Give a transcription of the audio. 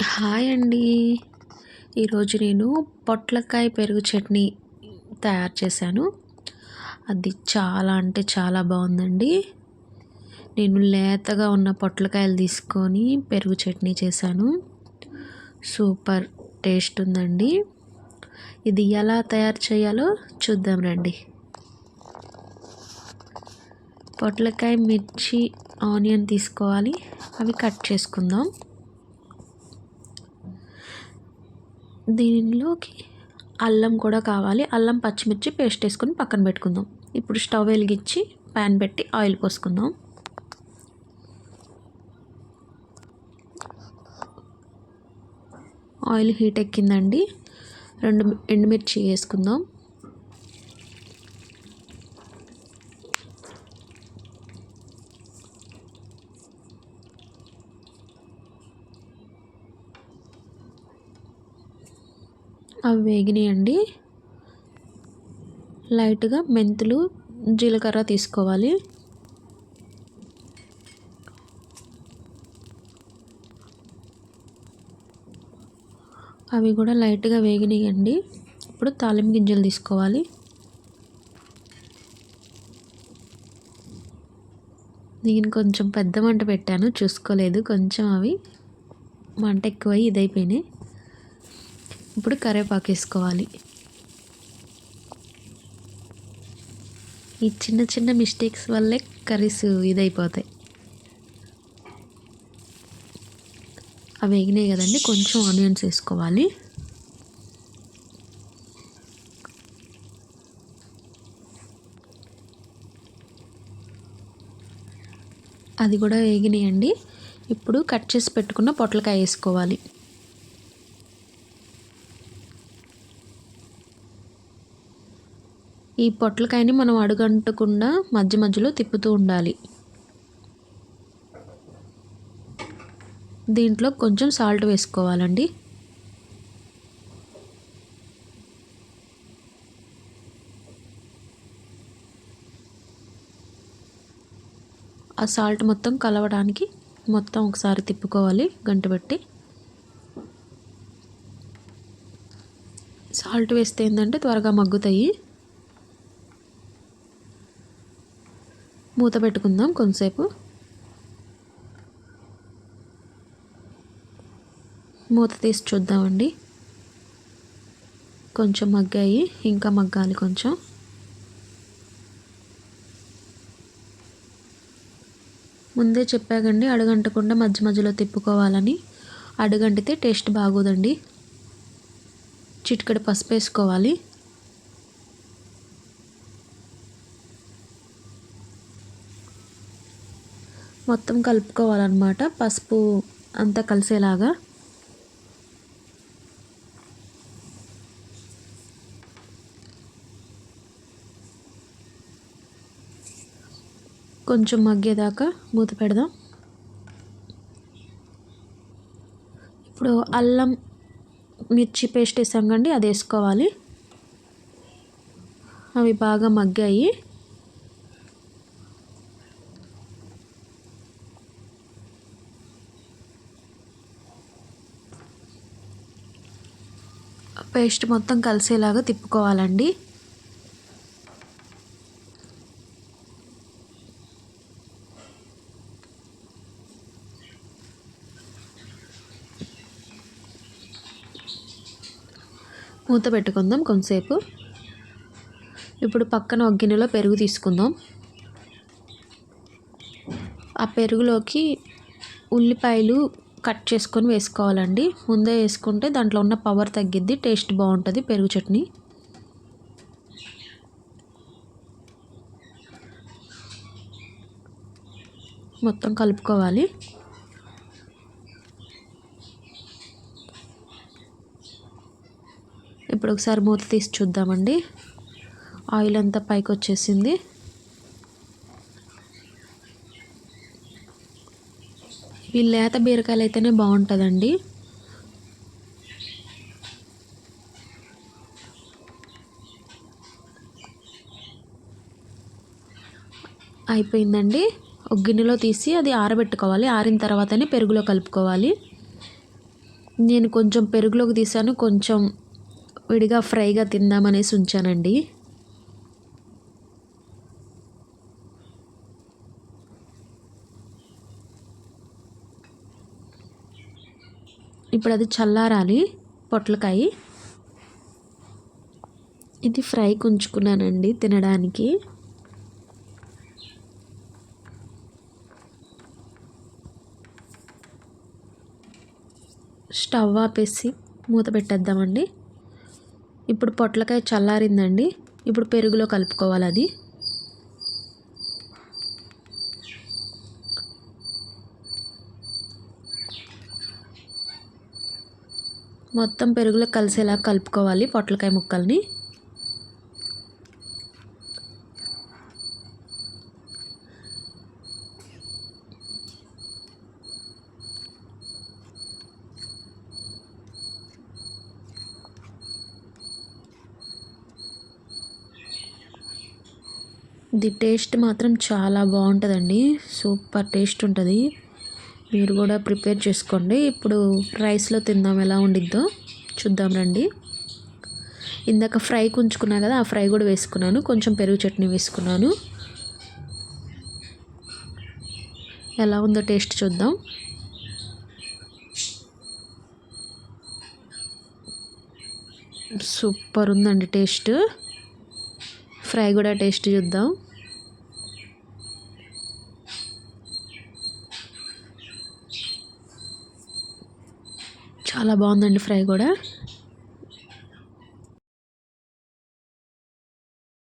Hi అండి. ఈరోజు నేను పొట్లకాయ పెరుగు చట్నీ తయారు చేశాను. అది చాలా అంటే చాలా బాగుందండి. నేను లేతగా ఉన్న పొట్లకాయలు తీసుకొని పెరుగు చట్నీ చేశాను. సూపర్ టేస్ట్ ఉందండి. ఇది ఎలా తయారు చేయాలో చూద్దాం రండి. పొట్లకాయ మిర్చి ఆనియన్ తీసుకోవాలి. అవి కట్ చేసుకుందాం. దీనిలోకి అల్లం కూడా కావాలి. అల్లం పచ్చిమిర్చి పేస్ట్ వేసుకొని పక్కన పెట్టుకుందాం. ఇప్పుడు స్టవ్ వెలిగించి ప్యాన్ పెట్టి ఆయిల్ పోసుకుందాం. ఆయిల్ హీట్ ఎక్కిందండి. రెండు ఎండుమిర్చి వేసుకుందాం. అవి వేగినాయండి. లైట్గా మెంతులు జీలకర్ర తీసుకోవాలి. అవి కూడా లైట్గా వేగినాయండి. ఇప్పుడు తాలింపు గింజలు తీసుకోవాలి. నేను కొంచెం పెద్ద మంట పెట్టాను చూసుకోలేదు. కొంచెం అవి మంట ఎక్కువై ఇదైపోయినాయి. ఇప్పుడు కరివేపాకు వేసుకోవాలి. ఈ చిన్న చిన్న మిస్టేక్స్ వల్లే కర్రీస్ ఇదైపోతాయి. అవి వేగినాయి కదండి కొంచెం ఆనియన్స్ వేసుకోవాలి. అది కూడా వేగినాయండి ఇప్పుడు కట్ చేసి పెట్టుకున్న పొట్లకాయ వేసుకోవాలి. ఈ పొట్లకాయని మనం అడుగంటకుండా మధ్య మధ్యలో తిప్పుతూ ఉండాలి. దీంట్లో కొంచెం సాల్ట్ వేసుకోవాలండి. ఆ సాల్ట్ మొత్తం కలవడానికి మొత్తం ఒకసారి తిప్పుకోవాలి గంట పెట్టి. సాల్ట్ వేస్తే ఏంటంటే త్వరగా మగ్గుతాయి. మూత పెట్టుకుందాం కొంతసేపు. మూత తీసి చూద్దామండి. కొంచెం మగ్గాయి ఇంకా మగ్గాలి కొంచెం. ముందే చెప్పాకండి అడుగంటకుండా మధ్య మధ్యలో తిప్పుకోవాలని. అడుగంటితే టేస్ట్ బాగోదండి. చిటికడ పసుపు వేసుకోవాలి మొత్తం కలుపుకోవాలన్నమాట. పసుపు అంతా కలిసేలాగా. కొంచెం మగ్గేదాకా మూత పెడదాం. ఇప్పుడు అల్లం మిర్చి పేస్ట్ వేసాం కండి అది వేసుకోవాలి. అవి బాగా మగ్గాయి. పేస్ట్ మొత్తం కలిసేలాగా తిప్పుకోవాలండి. మూత పెట్టుకుందాం కొంతసేపు. ఇప్పుడు పక్కన ఒక గిన్నెలో పెరుగు తీసుకుందాం. ఆ పెరుగులోకి ఉల్లిపాయలు కట్ చేసుకొని వేసుకోవాలండి. ముందే వేసుకుంటే దాంట్లో ఉన్న పవర్ తగ్గిద్ది టేస్ట్ బాగుంటుంది పెరుగు చట్నీ. మొత్తం కలుపుకోవాలి. ఇప్పుడు ఒకసారి మూత తీసి చూద్దామండి. ఆయిల్ అంతా పైకి వచ్చేసింది ఈ లేత బీరకాయలు అయితేనే బాగుంటుందండి. అయిపోయిందండి. ఒక గిన్నెలో తీసి అది ఆరబెట్టుకోవాలి. ఆరిన తర్వాతనే పెరుగులో కలుపుకోవాలి. నేను కొంచెం పెరుగులోకి తీసాను కొంచెం విడిగా ఫ్రైగా తిందామనేసి ఉంచానండి. ఇప్పుడు అది చల్లారాలి పొట్లకాయ. ఇది ఫ్రై ఉంచుకున్నానండి తినడానికి. స్టవ్ ఆపేసి మూత పెట్టేద్దామండి. ఇప్పుడు పొట్లకాయ చల్లారిందండి. ఇప్పుడు పెరుగులో కలుపుకోవాలి అది మొత్తం పెరుగులో కలిసేలా కలుపుకోవాలి పొట్లకాయ ముక్కల్ని. ఇది టేస్ట్ మాత్రం చాలా బాగుంటుందండి. సూపర్ టేస్ట్ ఉంటుంది. మీరు కూడా ప్రిపేర్ చేసుకోండి. ఇప్పుడు రైస్లో తిందాం ఎలా ఉండిద్దో చూద్దాం రండి. ఇందాక ఫ్రై ఉంచుకున్నా కదా ఆ ఫ్రై కూడా వేసుకున్నాను. కొంచెం పెరుగు చట్నీ వేసుకున్నాను. ఎలా ఉందో టేస్ట్ చూద్దాం. సూపర్ ఉందండి టేస్ట్. ఫ్రై కూడా టేస్ట్ చూద్దాం. చాలా బాగుందండి ఫ్రై కూడా.